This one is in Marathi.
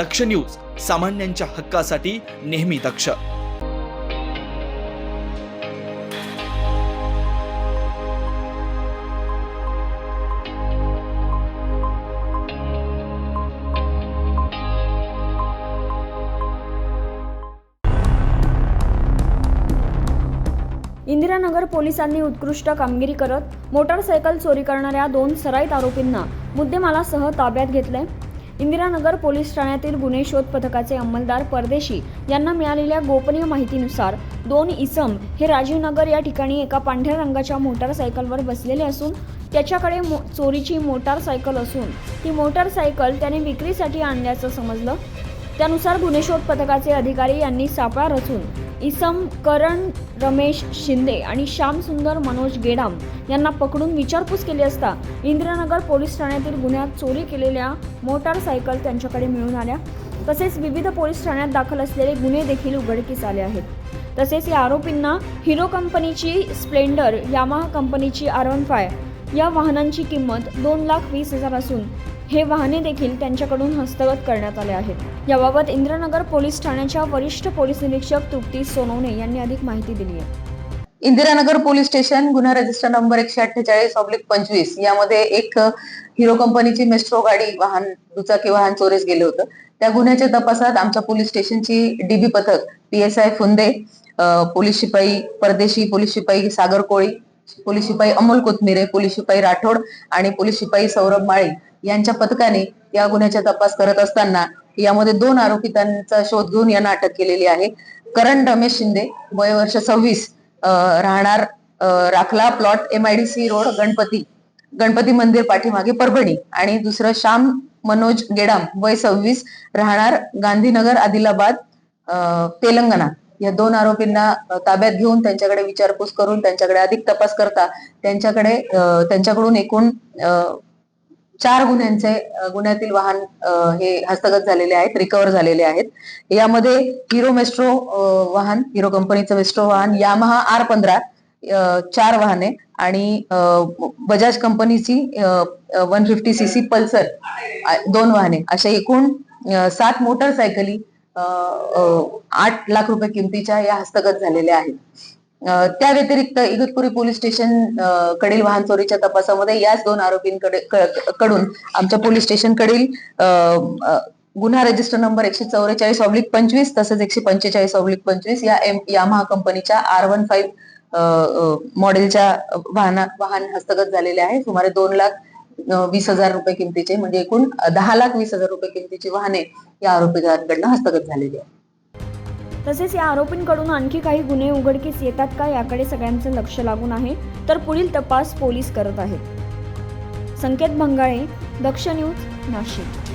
दक्ष न्यूज सामान्यांच्या हक्कासाठी नेहमी दक्ष. इंदिरानगर पोलिसांनी उत्कृष्ट कामगिरी करत मोटारसायकल चोरी करणाऱ्या दोन सराईत आरोपींना मुद्देमालासह ताब्यात घेतलंय. इंदिरानगर पोलीस ठाण्यातील गुन्हे शोध पथकाचे अंमलदार परदेशी यांना मिळालेल्या गोपनीय माहितीनुसार दोन इसम हे राजीवनगर या ठिकाणी एका पांढऱ्या रंगाच्या मोटारसायकलवर बसलेले असून त्याच्याकडे मो चोरीची मोटारसायकल असून ती मोटारसायकल त्याने विक्रीसाठी आणल्याचं समजलं. त्यानुसार गुन्हे शोध पथकाचे अधिकारी यांनी सापळा रचून इसम करण रमेश शिंदे आणि श्यामसुंदर मनोज गेडाम यांना पकडून विचारपूस केली असता इंद्रनगर पोलीस ठाण्यातील गुन्ह्यात चोरी केलेल्या मोटारसायकल त्यांच्याकडे मिळून आल्या. तसेच विविध पोलीस ठाण्यात दाखल असलेले गुन्हे देखील उघडकीस आले आहेत. तसेच या आरोपींना हिरो कंपनीची स्प्लेंडर यामाहा कंपनीची आर वन फाय या वाहनांची किंमत दोन लाख वीस हजार असून हे वाहने देखील त्यांच्याकडून हस्तगत करण्यात आले आहेत. याबाबत इंद्रनगर पोलीस ठाण्याच्या वरिष्ठ पोलीस निरीक्षक तृप्ती सोनवणे यांनी अधिक माहिती दिली आहे. इंदिरानगर पोलीस स्टेशन गुन्हा रजिस्टर नंबर एकशे अठ्ठेचाळीस ऑब्लिक पंचवीस यामध्ये एक हिरो कंपनीची मेस्ट्रो गाडी वाहन दुचाकी वाहन चोरीस गेले होतं. त्या गुन्ह्याच्या तपासात आमच्या पोलीस स्टेशनची डीबी पथक P S I Phunde police शिपाई परदेशी पोलीस शिपाई सागर कोळी पोलीस शिपाई अमोल कोथमिरे पोलीस शिपाई राठोड आणि पोलीस शिपाई सौरभ माळी यांच्या पथकाने या गुन्ह्याचा तपास करत असताना यामध्ये दोन आरोपितांचा शोध घेऊन यांना अटक केलेली आहे. करण रमेश शिंदे वय वर्ष सव्वीस राहणार राखला plot M I D C road Ganpati Ganpati मंदिर पाठीमागे परभणी आणि दुसरं श्याम मनोज गेडाम वय सव्वीस राहणार गांधीनगर आदिलाबाद तेलंगणा. या दोन आरोपींना ताब्यात घेऊन त्यांच्याकडे विचारपूस करून त्यांच्याकडे अधिक तपास करता त्यांच्याकडे त्यांच्याकडून एकूण चार गुन्ह्यांचे गुन्ह्यातील वाहन हे हस्तगत झालेले आहेत रिकव्हर झालेले आहेत. यामध्ये हिरो मेस्ट्रो वाहन हिरो कंपनीचं मेस्ट्रो वाहन यामहा आर पंधरा चार वाहने आणि बजाज कंपनीची one fifty C C Pulsar दोन वाहने अशा एकूण सात मोटरसायकली आठ लाख रुपये किमतीच्या या हस्तगत झालेल्या आहेत. त्या व्यतिरिक्त इगतपुरी पोलीस स्टेशन कडील वाहन चोरीच्या तपासामध्ये याच दोन आरोपींकडे कडून आमच्या पोलीस स्टेशन कडील गुन्हा रजिस्टर नंबर एकशे चौवेचाळीस ऑब्लिक पंचवीस तसंच एकशे पंचेचाळीस ऑब्लिक पंचवीस या एम यामाहा कंपनीच्या आर वन फाईव्ह मॉडेलच्या वाहना वाहन हस्तगत झालेले आहे. सुमारे दोन लाख वीस हजार रुपये किमतीचे म्हणजे एकूण दहा लाख वीस हजार रुपये किमतीची वाहने या आरोपींकडनं हस्तगत झालेली आहे तसेच या आरोपींकडून आणखी काही गुन्हे उघडकीस येतात का याकडे सगळ्यांचं लक्ष लागून आहे तर पुढील तपास पोलीस करत आहेत. संकेत भंगाळे दक्ष न्यूज नाशिक.